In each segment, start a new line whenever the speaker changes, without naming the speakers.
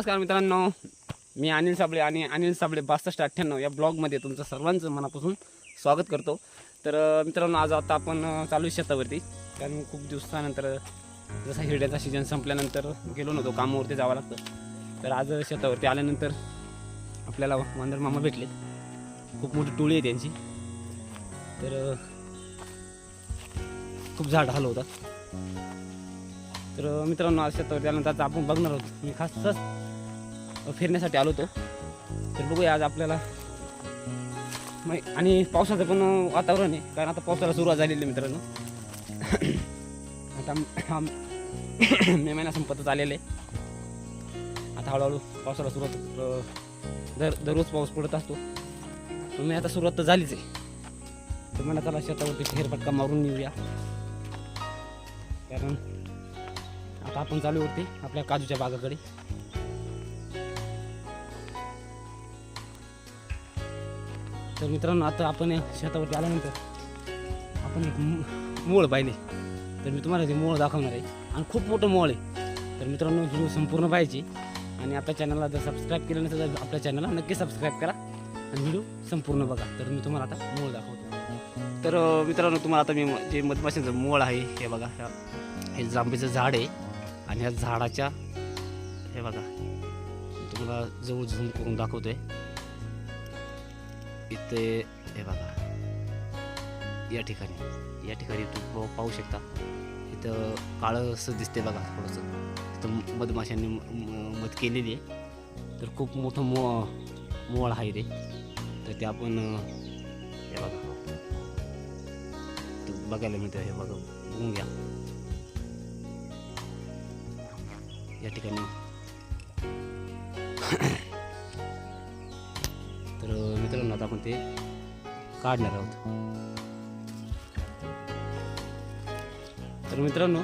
नमस्कार मित्रांनो. मी अनिल साबळे आणि अनिल साबळे बासष्ट अठ्ठ्याण्णव या ब्लॉगमध्ये तुमचं सर्वांचं मनापासून स्वागत करतो. तर मित्रांनो आज आता आपण चालू आहे शेतावरती. कारण खूप दिवसानंतर जसा हिरड्याचा सीजन संपल्यानंतर गेलो नव्हतो कामावरती जावं लागतं. तर आज शेतावरती आल्यानंतर आपल्याला वांदर मामा भेटले खूप मोठी टोळी आहे त्यांची. तर खूप झाड हाल होतात. तर मित्रांनो आज शेतावरती आल्यानंतर आता आपण बघणार आहोत. मी खास फिरण्यासाठी आलो होतो. तर बघूया आज आपल्याला मग आणि पावसाचं पण वातावरण आहे. कारण आता पावसाला सुरुवात झालेली आहे मित्रांनो. आता मे महिना संपतच आलेले आता हळूहळू पावसाला सुरुवात दर दररोज पाऊस पडत असतो. तर मी आता सुरुवात तर झालीच आहे. तर मला चला शेतावरती फेरफटका मारून येऊया. कारण आता आपण चालू होते आपल्या काजूच्या बागाकडे. तर मित्रांनो आता आपण शेतावरती आल्यानंतर आपण एक मोळ पाहिले. तर मी तुम्हाला ते मोळ दाखवणार आहे. आणि खूप मोठं मोळ आहे. तर मित्रांनो व्हिडिओ संपूर्ण पाहिजे आणि आपल्या चॅनलला जर सबस्क्राईब केलं नसेल तर आपल्या चॅनलला नक्की सबस्क्राईब करा. आणि व्हिडिओ संपूर्ण बघा. तर मी तुम्हाला आता मोळ दाखवतो. तर मित्रांनो तुम्हाला आता मी म- जे मधमाशांचं मोळ आहे हे बघा. हे जांभेचं झाड आहे. आणि ह्या झाडाच्या हे बघा. तुम्हाला जवळ झूम करून दाखवतो आहे इथे हे बघा. या ठिकाणी या ठिकाणी तुम्ही पाहू- शकता. इथं काळं असं दिसते बघा थोडंसं. तिथं मधमाशांनी म- मध केलेली आहे. तर खूप मोठं मो मोळ आहे ते. तर ते आपण हे बघा. बघायला मिळतं हे बघा. बघून घ्या. या ठिकाणी. आता आपण ते काढणार आहोत. तर मित्रांनो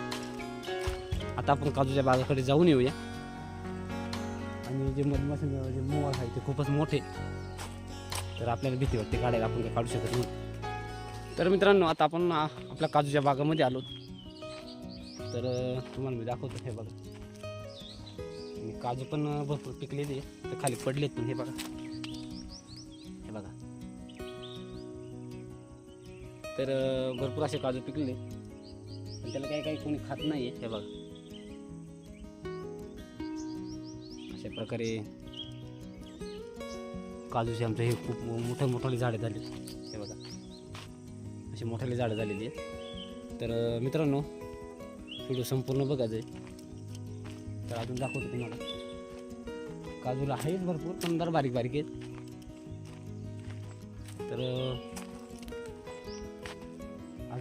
आता आपण काजूच्या बागाकडे जाऊन येऊया. आणि जे मधमाशांचं जे मोळ आहे ते खूपच मोठे. तर आपल्याला भीती वाटते काढायला आपण ते काढू शकत नाही. तर मित्रांनो आता आपण आपल्या काजूच्या बागामध्ये आलो. तर तुम्हाला मी दाखवतो हे बघा. काजू पण भरपूर पिकलेली आहे. तर खाली पडलेत पण हे बघा. तर भरपूर असे काजू पिकले. पण त्याला काही काही कोणी खात नाही हे बघा. अशा प्रकारे काजूचे आमचं हे खूप मोठे मोठाले झाडे झाले. हे बघा. अशी मोठाले झाडं झालेली आहेत. तर मित्रांनो व्हिडिओ संपूर्ण बघायचं आहे. तर अजून दाखवतो तुम्हाला. काजूला आहेच भरपूर पण बारीक बारीक आहेत. तर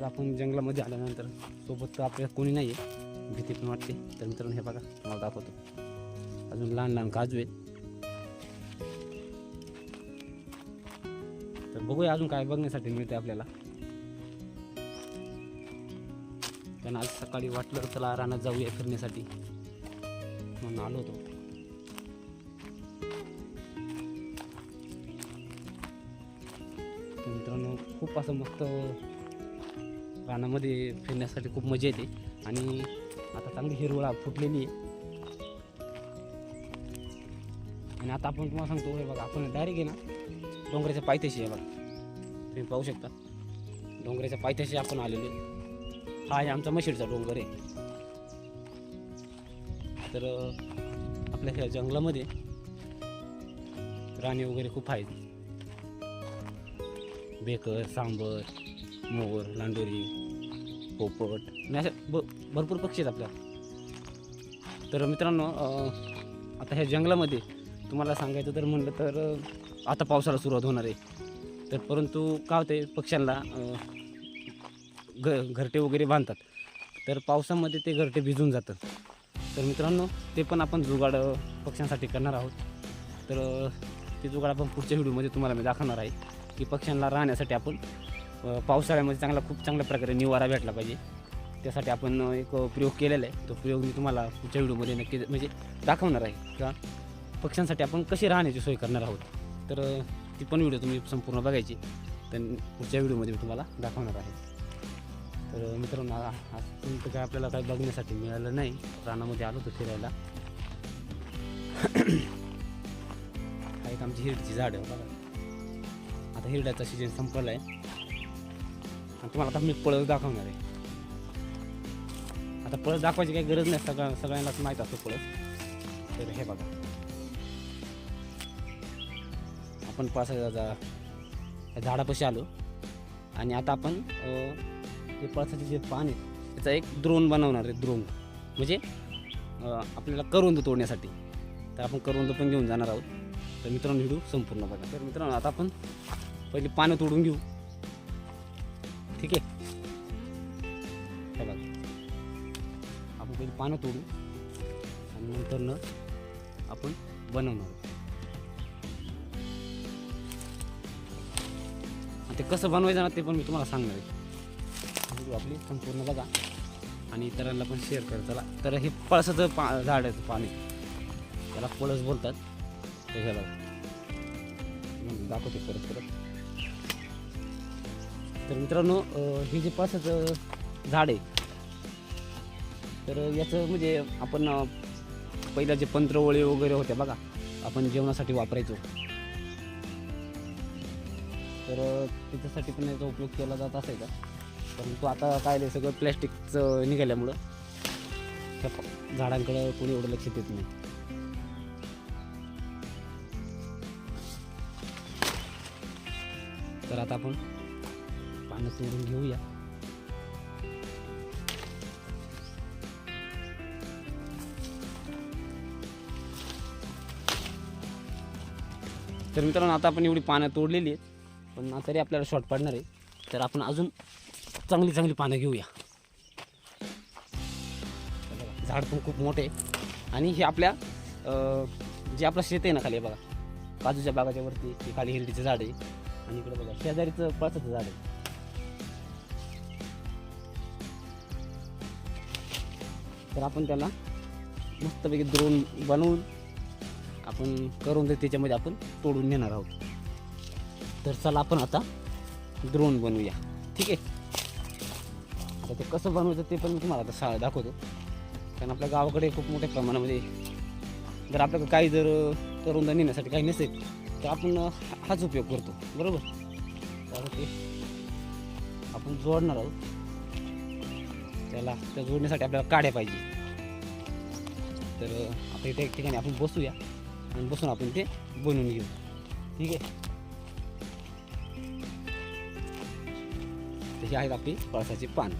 आपण जंगलामध्ये आल्यानंतर सोबत तर आपल्याला कोणी नाही आहे भीती पण वाटते. तर मित्रांनो हे बघा तुम्हाला दाखवतो. अजून लहान लहान काजू आहेत. तर बघूया अजून काय बघण्यासाठी मिळते आपल्याला. कारण आज सकाळी वाटलं चला रानात जाऊया फिरण्यासाठी. म्हणून आलो होतो. मित्रांनो खूप असं मस्त रानामध्ये फिरण्यासाठी खूप मजा येते. आणि आता चांगली हिरवळा फुटलेली आहे. आणि आता आपण तुम्हाला सांगतो हे बघा आपण डायरेक्ट आहे ना डोंगराच्या पायथ्याशी आहे बघा. तुम्ही पाहू शकता. डोंगराच्या पायथ्याशी आपण आलेलो आहे. हा आहे आमचा मशीडचा डोंगर आहे. तर आपल्या ह्या जंगलामध्ये राणी वगैरे खूप आहेत. बेकर सांबर मोर लांडोरी पोपट आणि असे ब भरपूर पक्षी आहेत आपल्या. तर मित्रांनो आता ह्या जंगलामध्ये तुम्हाला सांगायचं तर म्हणलं तर आता पावसाला सुरुवात होणार आहे. तर परंतु काय होते पक्ष्यांना घ घरटे वगैरे बांधतात. तर पावसामध्ये ते घरटे भिजून जातात. तर मित्रांनो ते पण आपण जुगाड पक्ष्यांसाठी करणार आहोत. तर ते जुगाड आपण पुढच्या व्हिडिओमध्ये तुम्हाला मी दाखवणार आहे की पक्ष्यांना राहण्यासाठी आपण पावसाळ्यामध्ये चांगला खूप चांगल्या प्रकारे निवारा भेटला पाहिजे. त्यासाठी आपण एक प्रयोग केलेला आहे. तो प्रयोग मी तुम्हाला पुढच्या व्हिडिओमध्ये नक्की म्हणजे दाखवणार आहे. का? पक्ष्यांसाठी आपण कशी राहण्याची सोय करणार आहोत? तर ती पण व्हिडिओ तुम्ही संपूर्ण बघायची. तर पुढच्या व्हिडिओमध्ये मी तुम्हाला दाखवणार आहे. तर मित्रांनो आ- आजपर्यंत काय आपल्याला काही बघण्यासाठी मिळालं नाही. रानामध्ये आलो होतो फिरायला. एक आमची हिरडीची झाड. आहे बघा. आता हिरड्याचा सीजन संपला आहे आणि तुम्हाला आता मी पळस दाखवणार आहे. आता पळस दाखवायची काही गरज नाही सगळ्या सगळ्यांनाच माहीत असतो पळस. तर हे बघा. आपण पळसाच्या झाडापाशी आलो. आणि आता आपण ते हे पळसाचे जे पान आहे त्याचा एक द्रोण बनवणार आहे द्रोण म्हणजे आपल्याला करवंद तोडण्यासाठी. तर आपण करवंद पण घेऊन जाणार आहोत. तर मित्रांनो व्हिडिओ संपूर्ण बघा. तर मित्रांनो आता आपण पहिले पानं तोडून घेऊ. ठीक आहे. हे बघा. आपण पहिले पानं तोडू आणि नंतर न आपण बनवणार आणि ते कसं बनवायचं ना ते पण मी तुम्हाला सांगणार आहे. आपली संपूर्ण बघा आणि इतरांना पण शेअर कर. चला तर हे पळसाचं पा झाड आहे पाणी. त्याला पळस बोलतात. तर हे बघा. दाखवते परत परत. तर मित्रांनो हे जे पळसाचं झाड आहे तर याचं म्हणजे आपण पहिल्या जे पंत्रवळी वगैरे होत्या बघा आपण जेवणासाठी वापरायचो. तर त्याच्यासाठी पण याचा उपयोग केला जात असायचा. परंतु आता काय नाही सगळं प्लॅस्टिकचं निघाल्यामुळं त्या झाडांकडं कोणी एवढं लक्ष देत नाही. तर आता आपण पानं तोडून घेऊया तर मित्रांनो आता आपण एवढी पानं तोडलेली आहेत. पण तरी आपल्याला शॉर्ट पडणार आहे. तर आपण अजून चांगली चांगली पानं घेऊया. झाड पण खूप मोठे आहे. आणि हे आपल्या जे आपलं शेत आहे ना खाली बघा. काजूच्या बागाच्या वरती खाली हिरडीचं झाड आहे. आणि इकडे बघा शेजारीचं पळसाचं झाड आहे. तर आपण त्याला मस्तपैकी द्रोण बनवून आपण करून ते त्याच्यामध्ये आपण तोडून नेणार आहोत. तर चला आपण आता द्रोण बनवूया. ठीक आहे? आता ते कसं बनवायचं ते पण मी तुम्हाला आता सा दाखवतो. कारण आपल्या गावाकडे खूप मोठ्या प्रमाणामध्ये जर आपल्याकडे काही जर करून नेण्यासाठी काही नसेल तर आपण हाच उपयोग करतो. बरोबर? तर ते आपण जोडणार आहोत. त्याला त्या जोडण्यासाठी आपल्याला काड्या पाहिजे. तर आता इथे एक ठिकाणी आपण बसूया आणि बसून आपण ते बनवून घेऊ. ठीक आहे? तशी आहेत आपली पळसाची पान.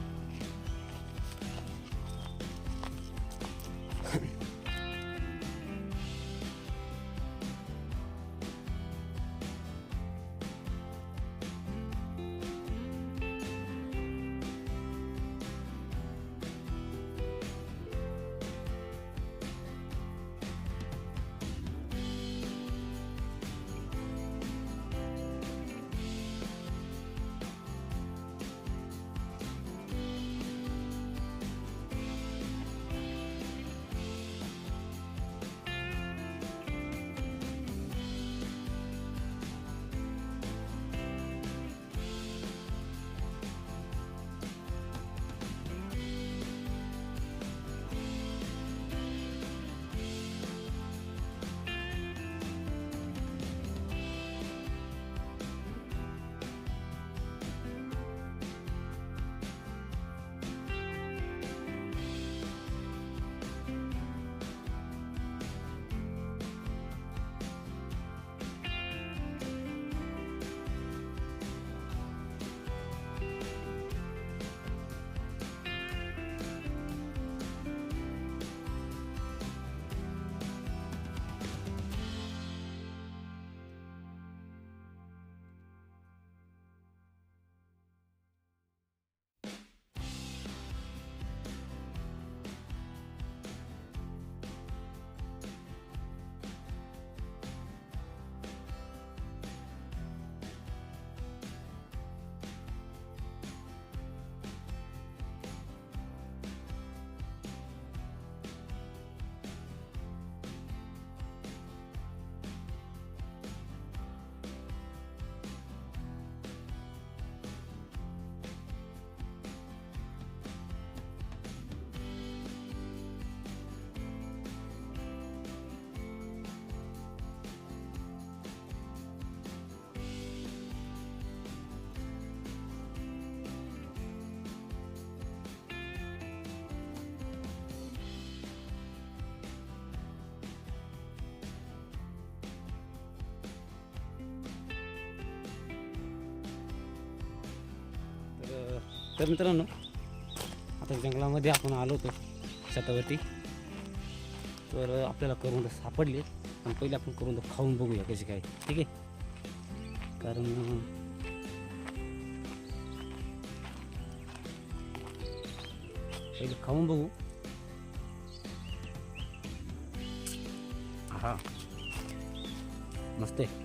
तर मित्रांनो आता जंगलामध्ये आपण आलो होतो छतावरती. तर आपल्याला करून सापडले. पण पहिले आपण करून खाऊन बघूया कशी काय ठीक आहे? कारण पहिले खाऊन बघू. हा मस्त आहे.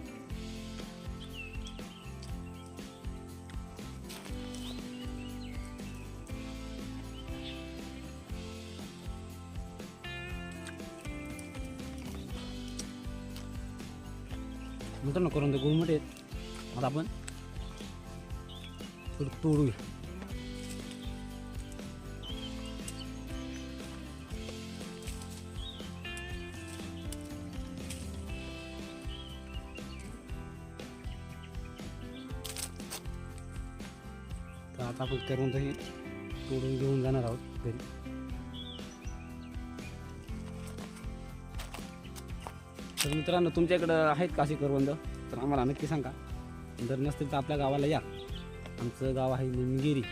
मित्रांनो करून ते गुळमट आहेत आता आपण थोडं तोडूया. तर आता आपण करून तोडून घेऊन जाणार आहोत घरी. तर मित्रांनो तुमच्याकडं आहेत का अशी करवंद? तर आम्हाला नक्की सांगा. जर नसतील तर आपल्या गावाला या. आमचं गाव आहे निमगिरी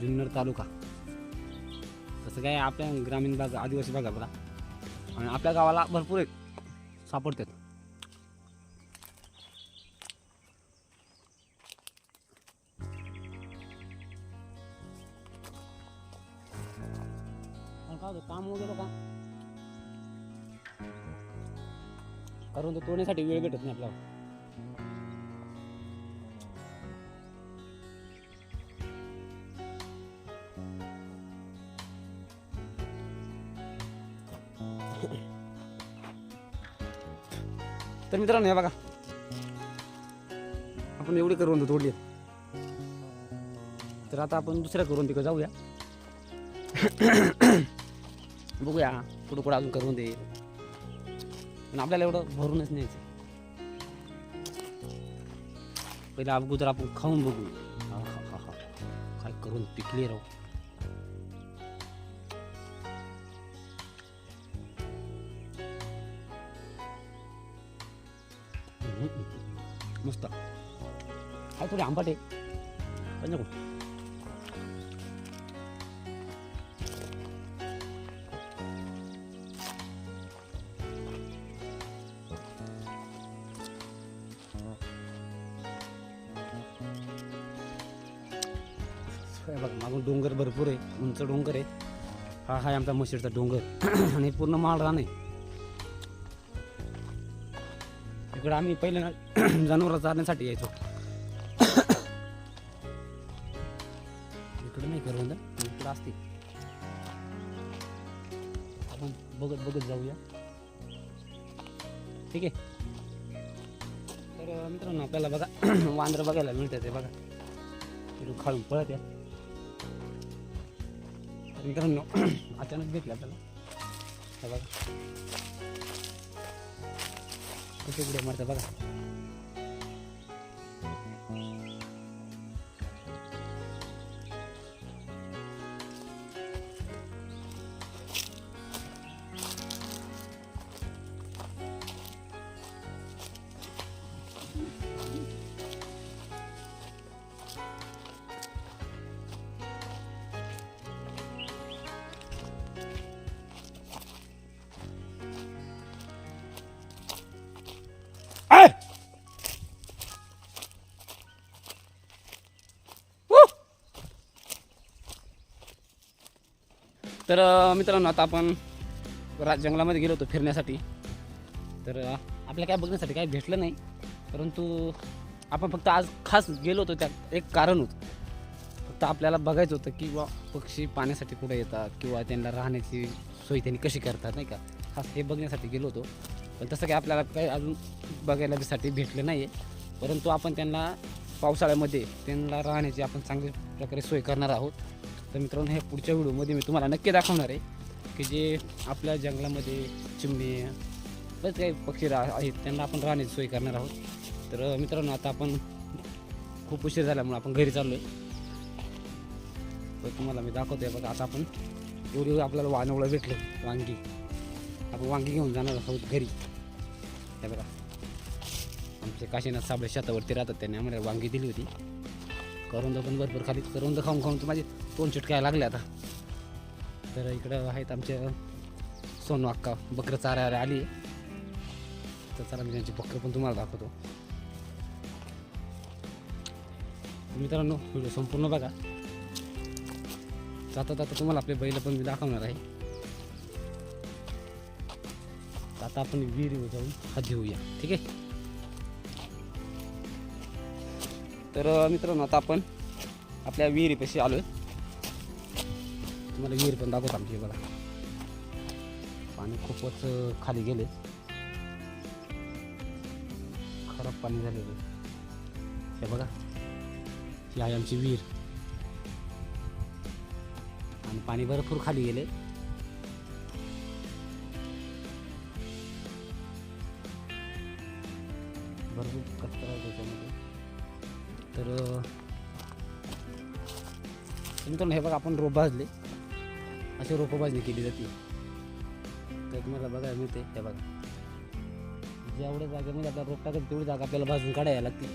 जुन्नर तालुका. तसं काय आपल्या ग्रामीण भाग आदिवासी भागात बघा आणि आपल्या गावाला भरपूर आहेत. सापडतात. कारण तो तोडण्यासाठी वेळ भेटत नाही आपल्याला. तर मित्रांनो हे बघा. आपण एवढी करून तोडली. तर आता आपण दुसऱ्या करून तिकडे जाऊया. बघूया कुठं कुठं अजून करून दे. पण आपल्याला एवढं भरूनच न्यायचं पहिले अगोदर आपण खाऊन बघू. हा हा हा हा. काय करून पिकले राहू मस्त. काय थोडी आंबाट आहे? पण आमचा डोंगर आहे. हा हा आमचा मशीरचा डोंगर. आणि पूर्ण माळ रान आहे. इकडं आम्ही पहिले जनावर चारण्यासाठी यायचो. इकडं नाही करवंद इकडं असते. आपण बघत बघत जाऊया. ठीक आहे. तर मित्रांनो आपल्याला बघा वांद्र बघायला मिळतात ते बघा. इकडून खाळून पळत या मित्रांनो अचानक भेटले आपल्याला हे बघा. कुठे कुठे मारतं बघा. तर मित्रांनो आता आपण रा जंगलामध्ये गेलो होतो फिरण्यासाठी. तर आपल्या काय बघण्यासाठी काय भेटलं नाही. परंतु आपण फक्त आज खास गेलो होतो त्यात एक कारण होतं. फक्त आपल्याला बघायचं होतं की बा पक्षी पाण्यासाठी कुठे येतात किंवा त्यांना राहण्याची सोय त्यांनी कशी करतात नाही का? खास हे बघण्यासाठी गेलो होतो. पण तसं काही आपल्याला काही अजून बघायला साठी भेटलं नाही आहे परंतु आपण त्यांना पावसाळ्यामध्ये त्यांना राहण्याची आपण चांगल्या प्रकारे सोय करणार आहोत. तर मित्रांनो हे पुढच्या व्हिडिओमध्ये मी तुम्हाला नक्की दाखवणार आहे की जे आपल्या जंगलामध्ये चिमणी बरेच काही पक्षी रा आहेत त्यांना आपण राहण्याची सोय करणार आहोत. तर मित्रांनो आता आपण खूप उशीर झाल्यामुळे आपण घरी चाललो आहे तर तुम्हाला मी दाखवतोय बघा आता आपण एवढी आपल्याला वानवळं भेटलं वांगी. आपण वांगी घेऊन जाणार आहोत घरी. हे बघा. आमचे काशीनाथ साबळे शेतावरती राहतात त्यांनी आम्हाला वांगी दिली होती. करवंद पण भरपूर खाली. करवंद खाऊन खाऊन तर माझे तोंड चिटकायला लागले आता. तर इकडं आहेत आमच्या सोनू अक्का बकरं चारायला आली. तर चला मी त्यांची बकरं पण तुम्हाला दाखवतो. मित्रांनो व्हिडिओ संपूर्ण बघा. जाता जाता तुम्हाला आपले बैल पण मी दाखवणार आहे. आता आपण विहिरीवर जाऊन हात घेऊया ठीक आहे? तर मित्रांनो आता आपण आपल्या विहिरीपाशी आलोय. तुम्हाला विहीर पण दाखवत आमची बघा. पाणी खूपच खाली गेले खराब पाणी झालेलं हे बघा ही आहे आमची विहीर. आणि पाणी भरपूर खाली गेले मित्रांनो हे बघा आपण रोप भाजले. असे रोपं भाजणी केली जाते. तर तुम्हाला बघायला मिळते हे बघा. जेवढ्या जागेमध्ये आपल्याला रोप टाकत तेवढी जागा आपल्याला भाजून काढायला लागते.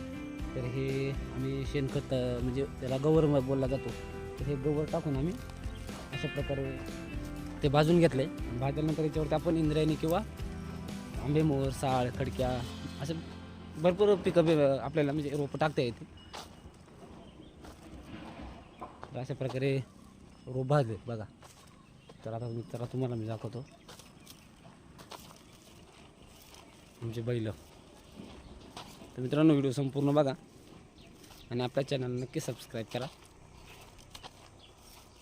तर हे आम्ही शेणखत म्हणजे त्याला गवर बोलला जातो. तर हे गवर टाकून आम्ही अशा प्रकारे ते भाजून घेतले भाजल्यानंतर याच्यावरती आपण इंद्रायणी किंवा आंबेमोर साळ खडक्या असं भरपूर पिकं आपल्याला म्हणजे रोपं टाकता येते तर अशा प्रकारे रोप दे बघा. तर आता मी तर तुम्हाला मी दाखवतो. म्हणजे बैल. तर मित्रांनो व्हिडिओ संपूर्ण बघा. आणि आपल्या चॅनल नक्की सबस्क्राईब करा.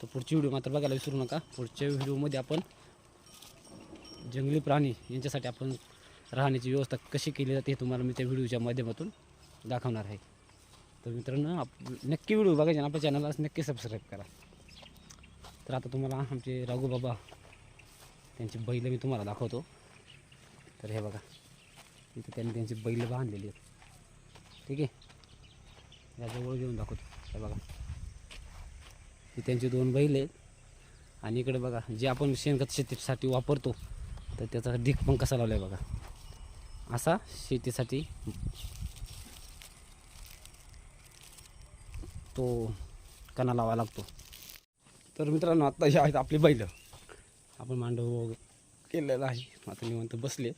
तर पुढची व्हिडिओ मात्र बघायला विसरू नका. पुढच्या व्हिडिओमध्ये आपण जंगली प्राणी यांच्यासाठी आपण राहण्याची व्यवस्था कशी केली जाते हे तुम्हाला मी त्या व्हिडिओच्या माध्यमातून दाखवणार आहे. तर मित्रांनो आप नक्की व्हिडिओ बघायचे आपल्या चॅनलला नक्की सबस्क्राईब करा. तर आता तुम्हाला आमचे राघू बाबा त्यांची बैल मी तुम्हाला दाखवतो. तर हे बघा इथे त्यांनी त्यांची बैल बांधलेली आहेत. ठीक आहे? याजवळ घेऊन दाखवतो. हे बघा. ही त्यांची दोन बैल आहेत. आणि इकडे बघा जे आपण शेणखत शेतीसाठी वापरतो तर त्याचा ढीक पण कसा लावला आहे बघा. असा शेतीसाठी तो कणा लावा लागतो. तर मित्रांनो आत्ता हे आहेत आपली बैल. आपण मांडव वगैरे केलेलं आहे. आता निवांत बसले.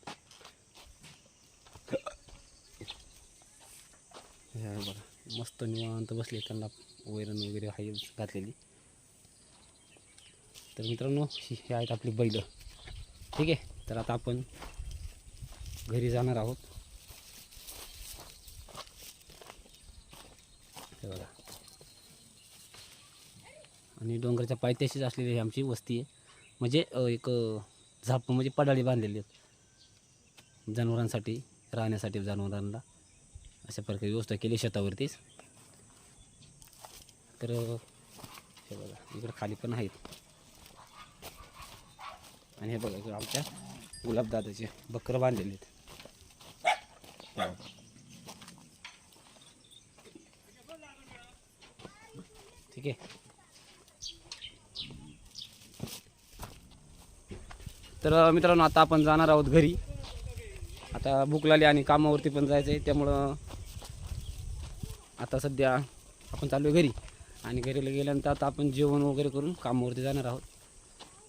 बघा मस्त निवांत बसले. त्यांना वैरण वगैरे आहे घातलेली. तर मित्रांनो ही हे आहेत आपली बैल. ठीक आहे? तर आता आपण घरी जाणार आहोत हे बघा आणि डोंगराच्या पायथ्याशीच असलेली ही आमची वस्ती आहे. म्हणजे एक झाप म्हणजे पडाळी बांधलेली आहेत. जनावरांसाठी राहण्यासाठी जनावरांना अशा प्रकारे व्यवस्था केली शेतावरतीच. तर हे बघा इकडं खाली पण आहेत. आणि हे बघा इकडं आमच्या गुलाबदादाचे बकरं बांधलेले आहेत. ठीक आहे. तर मित्रांनो आता आपण जाणार आहोत घरी. आता भूक लागली आणि कामावरती पण जायचं आहे त्यामुळं आता सध्या आपण चालू आहे घरी. आणि घरीला गेल्यानंतर आता आपण जेवण वगैरे करून कामावरती जाणार आहोत.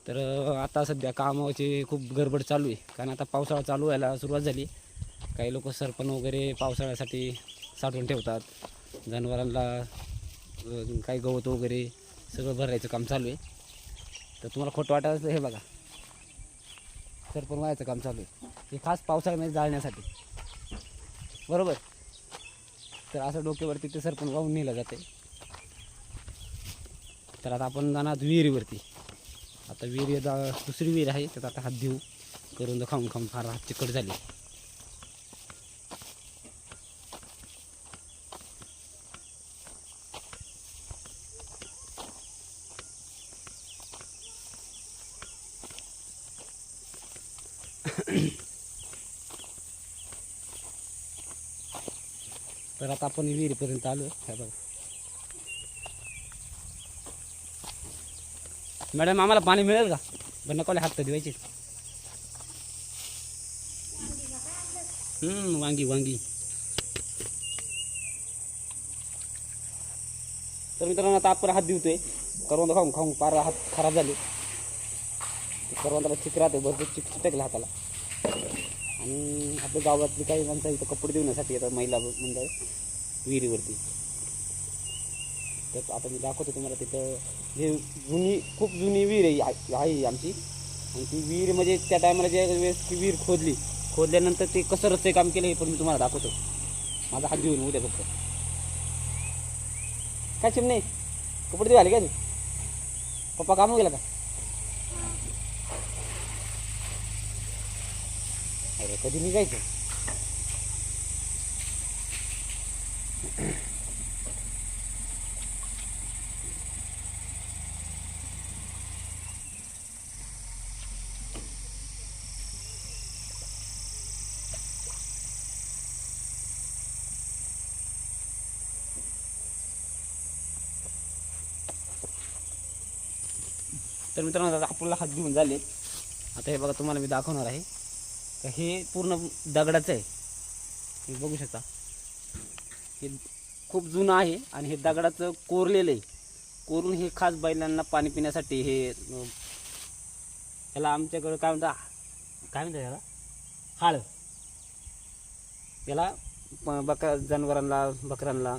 तर आता सध्या कामाची खूप गडबड चालू आहे कारण आता पावसाळा चालू व्हायला सुरुवात झाली. काही लोक सरपण वगैरे पावसाळ्यासाठी साठवून ठेवतात. जनावरांना काही गवत वगैरे सगळं भरायचं काम चालू आहे. तर तुम्हाला खोटं वाटायचं हे बघा. सरपण व्हायचं काम चालू आहे. हे खास पावसाळ्यामध्ये जाळण्यासाठी. बरोबर? तर असं डोक्यावरती ते सरपण वाहून नेलं जाते तर आता आपण जाणार विहिरीवरती. आता विहीर जा दुसरी विहीर आहे त्यात आता हात देऊ करून खाऊन खाऊन फार हात चिकट झाली. आता आपण विहिरीपर्यंत आलो हे बघा. मॅडम आम्हाला पाणी मिळेल का? बरं नकोले हात तर दिवायचे हम्म, वांगी वांगी. तर मित्रांनो आता आपण हात देऊतोय करवंद खाऊन खाऊन पार हात खराब झाले. करवंदाला चिक राहते भरपूर चिक चिटकलं हाताला. आणि आपल्या गावातली काही माणसं इथं कपडे देण्यासाठी येतात महिला मंडळ. विहिरीवरती. तर आता मी दाखवतो तुम्हाला तिथं. हे जुनी खूप जुनी विहीर आहे आहे आमची. आणि ती विहीर म्हणजे त्या टायमाला ज्या वेळेस ती विहीर खोदली खोदल्यानंतर ते कसं रस्ते काम केलं हे पण मी तुम्हाला दाखवतो. माझा हात घेऊन उद्या फक्त. काय चिमणे? कपडे देऊ आले काय तू? पप्पा काम गेला का? अरे कधी निघायचं? तर मित्रांनो आता आपल्याला हात घेऊन झाले. आता हे बघा तुम्हाला मी दाखवणार आहे. तर हे पूर्ण दगडाचं आहे. हे बघू शकता. हे खूप जुनं आहे आणि हे दगडाचं कोरलेलं आहे. कोरून हे खास बैलांना पाणी पिण्यासाठी हे याला आमच्याकडं काय म्हणता काय म्हणतात याला? हाळ. याला प- बका जनावरांना बकरांना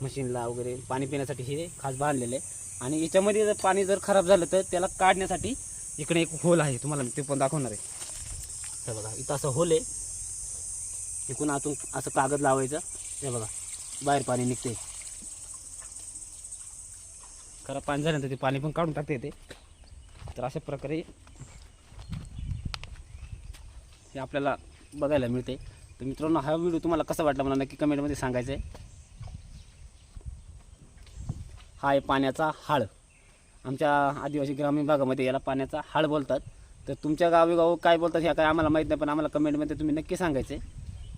म्हशींना वगैरे पाणी पिण्यासाठी हे खास बांधलेलं आहे. आणि याच्यामध्ये जर पाणी जर खराब झालं तर त्याला काढण्यासाठी इकडे एक होल आहे. तुम्हाला ते पण दाखवणार आहे. बघा इथं असं होल आहे. इकडून आतून असं कागद लावायचं. हे बघा बाहेर पाणी निघते खरं पाणी झाल्यानंतर ते पाणी पण काढून टाकते येते तर अशा प्रकारे हे आपल्याला बघायला मिळते तर मित्रांनो हा व्हिडिओ तुम्हाला कसा वाटला मला नक्की कमेंटमध्ये सांगायचं आहे हा आहे पाण्याचा हाळ. आमच्या आदिवासी ग्रामीण भागामध्ये याला पाण्याचा हाळ बोलतात. तर तुमच्या गावी गाव काय बोलतात ह्या काय आम्हाला माहीत नाही पण आम्हाला कमेंटमध्ये तुम्ही नक्की सांगायचे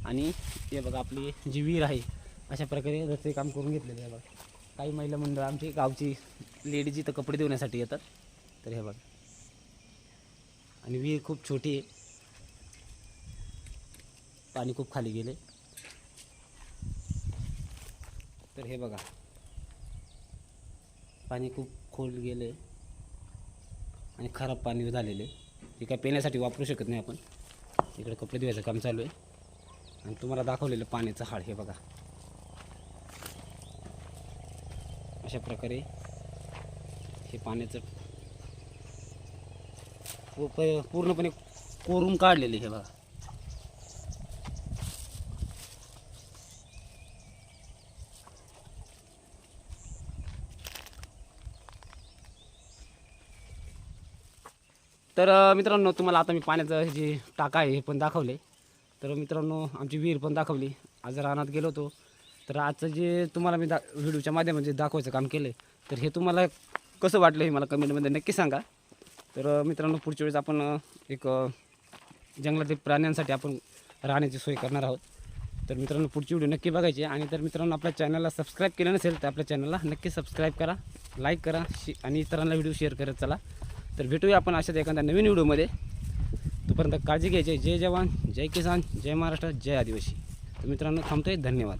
आणि हे बघा आपली जी विहीर आहे अशा प्रकारे रस्ते काम करून घेतलेले आहे बघा. काही महिला मंडळ आमची गावची लेडीज इथं कपडे देण्यासाठी येतात तर हे बघा. आणि विहीर खूप छोटी आहे. पाणी खूप खाली गेले. तर हे बघा. पाणी खूप खोल गेले आणि खराब पाणी झालेले हे काय पिण्यासाठी वापरू शकत नाही आपण. इकडे कपडे धुवायचं काम चालू आहे. आणि तुम्हाला दाखवलेलं पाण्याचं हाड हे बघा. अशा प्रकारे हे पाण्याचं पूर्णपणे कोरून काढलेले हे बघा. तर मित्रांनो तुम्हाला आता मी पाण्याचं हे जे टाका आहे हे पण दाखवले तर मित्रांनो आमची विहीर पण दाखवली. आज रानात गेलो होतो. तर आजचं जे तुम्हाला मी दा व्हिडिओच्या माध्यमात जे दाखवायचं काम केलं तर हे तुम्हाला कसं वाटलं हे मला कमेंटमध्ये नक्की सांगा. तर मित्रांनो पुढच्या वेळेस आपण एक जंगलातील प्राण्यांसाठी आपण राहण्याची सोय करणार आहोत. तर मित्रांनो पुढची व्हिडिओ नक्की बघायची आणि तर मित्रांनो आपल्या चॅनलला सबस्क्राईब केलं नसेल तर आपल्या चॅनलला नक्की सबस्क्राईब करा लाईक करा शे आणि इतरांना व्हिडिओ शेअर करत चला. तर भेटूया आपण अशाच एखाद्या नवीन व्हिडिओमध्ये. तोपर्यंत काळजी घ्यायची. जय जवान जय किसान जय महाराष्ट्र जय आदिवासी. तर मित्रांनो थांबतोय. धन्यवाद.